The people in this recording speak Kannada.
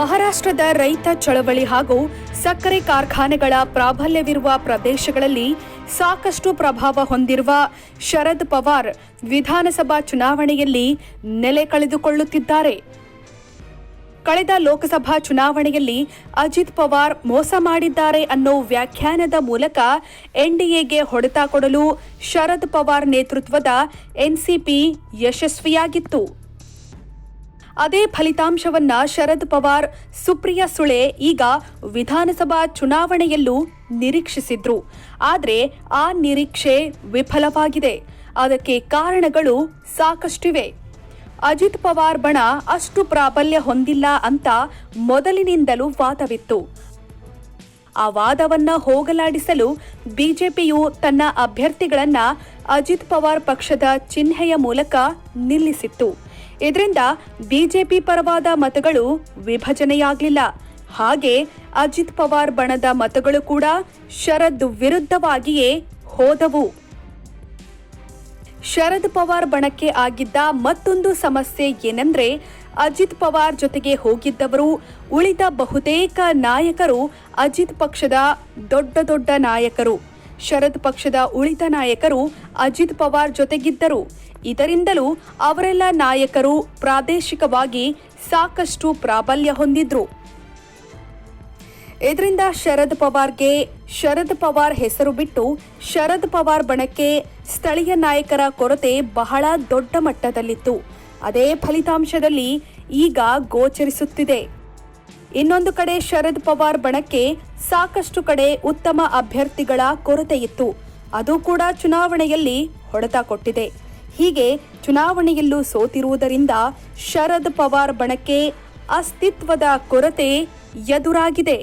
ಮಹಾರಾಷ್ಟ್ರದ ರೈತ ಚಳವಳಿ ಹಾಗೂ ಸಕ್ಕರೆ ಕಾರ್ಖಾನೆಗಳ ಪ್ರಾಬಲ್ಯವಿರುವ ಪ್ರದೇಶಗಳಲ್ಲಿ ಸಾಕಷ್ಟು ಪ್ರಭಾವ ಹೊಂದಿರುವ ಶರದ್ ಪವಾರ್ ವಿಧಾನಸಭಾ ಚುನಾವಣೆಯಲ್ಲಿ ನೆಲೆ ಕಳೆದುಕೊಳ್ಳುತ್ತಿದ್ದಾರೆ. ಕಳೆದ ಲೋಕಸಭಾ ಚುನಾವಣೆಯಲ್ಲಿ ಅಜಿತ್ ಪವಾರ್ ಮೋಸ ಮಾಡಿದ್ದಾರೆ ಅನ್ನೋ ವ್ಯಾಖ್ಯಾನದ ಮೂಲಕ ಎನ್ಡಿಎಗೆ ಹೊಡೆತ ಕೊಡಲು ಶರದ್ ಪವಾರ್ ನೇತೃತ್ವದ ಎನ್ಸಿಪಿ ಯಶಸ್ವಿಯಾಗಿತ್ತು. ಅದೇ ಫಲಿತಾಂಶವನ್ನ ಶರದ್ ಪವಾರ್, ಸುಪ್ರಿಯಾ ಸುಳೆ ಈಗ ವಿಧಾನಸಭಾ ಚುನಾವಣೆಯಲ್ಲೂ ನಿರೀಕ್ಷಿಸಿದ್ರು. ಆದರೆ ಆ ನಿರೀಕ್ಷೆ ವಿಫಲವಾಗಿದೆ. ಅದಕ್ಕೆ ಕಾರಣಗಳು ಸಾಕಷ್ಟಿವೆ. ಅಜಿತ್ ಪವಾರ್ ಬಣ ಅಷ್ಟು ಪ್ರಾಬಲ್ಯ ಹೊಂದಿಲ್ಲ ಅಂತ ಮೊದಲಿನಿಂದಲೂ ವಾದವಿತ್ತು. ಆ ವಾದವನ್ನ ಹೋಗಲಾಡಿಸಲು ಬಿಜೆಪಿಯು ತನ್ನ ಅಭ್ಯರ್ಥಿಗಳನ್ನ ಅಜಿತ್ ಪವಾರ್ ಪಕ್ಷದ ಚಿಹ್ನೆಯ ಮೂಲಕ ನಿಲ್ಲಿಸಿತ್ತು. ಇದರಿಂದ ಬಿಜೆಪಿ ಪರವಾದ ಮತಗಳು ವಿಭಜನೆಯಾಗಲಿಲ್ಲ. ಹಾಗೆ ಅಜಿತ್ ಪವಾರ್ ಬಣದ ಮತಗಳು ಕೂಡ ಶರದ್ ವಿರುದ್ಧವಾಗಿಯೇ ಹೋದವು. ಶರದ್ ಪವಾರ್ ಬಣಕ್ಕೆ ಆಗಿದ್ದ ಮತ್ತೊಂದು ಸಮಸ್ಯೆ ಏನೆಂದ್ರೆ ಅಜಿತ್ ಪವಾರ್ ಜೊತೆಗೆ ಹೋಗಿದ್ದವರು ಉಳಿದ ಬಹುತೇಕ ನಾಯಕರು ಅಜಿತ್ ಪಕ್ಷದ ದೊಡ್ಡ ದೊಡ್ಡ ನಾಯಕರು. ಶರದ್ ಪಕ್ಷದ ಉಳಿದ ನಾಯಕರು ಅಜಿತ್ ಪವಾರ್ ಜೊತೆಗಿದ್ದರು. ಇದರಿಂದಲೂ ಅವರೆಲ್ಲ ನಾಯಕರು ಪ್ರಾದೇಶಿಕವಾಗಿ ಸಾಕಷ್ಟು ಪ್ರಾಬಲ್ಯ ಹೊಂದಿದ್ರು. ಇದರಿಂದ ಶರದ್ ಪವಾರ್ಗೆ ಶರದ್ ಪವಾರ್ ಹೆಸರು ಬಿಟ್ಟು ಶರದ್ ಪವಾರ್ ಬಣಕ್ಕೆ ಸ್ಥಳೀಯ ನಾಯಕರ ಕೊರತೆ ಬಹಳ ದೊಡ್ಡ ಮಟ್ಟದಲ್ಲಿತ್ತು. ಅದೇ ಫಲಿತಾಂಶದಲ್ಲಿ ಈಗ ಗೋಚರಿಸುತ್ತಿದೆ. ಇನ್ನೊಂದು ಕಡೆ ಶರದ್ ಪವಾರ್ ಬಣಕ್ಕೆ ಸಾಕಷ್ಟು ಕಡೆ ಉತ್ತಮ ಅಭ್ಯರ್ಥಿಗಳ ಕೊರತೆ ಇತ್ತು ಅದು ಕೂಡ ಚುನಾವಣೆಯಲ್ಲಿ ಹೊಡೆತ ಕೊಟ್ಟಿದೆ. ಹೀಗೆ ಚುನಾವಣೆಯಲ್ಲೂ ಸೋತಿರುವುದರಿಂದ ಶರದ್ ಪವಾರ್ ಬಣಕ್ಕೆ ಅಸ್ತಿತ್ವದ ಕೊರತೆ ಎದುರಾಗಿದೆ.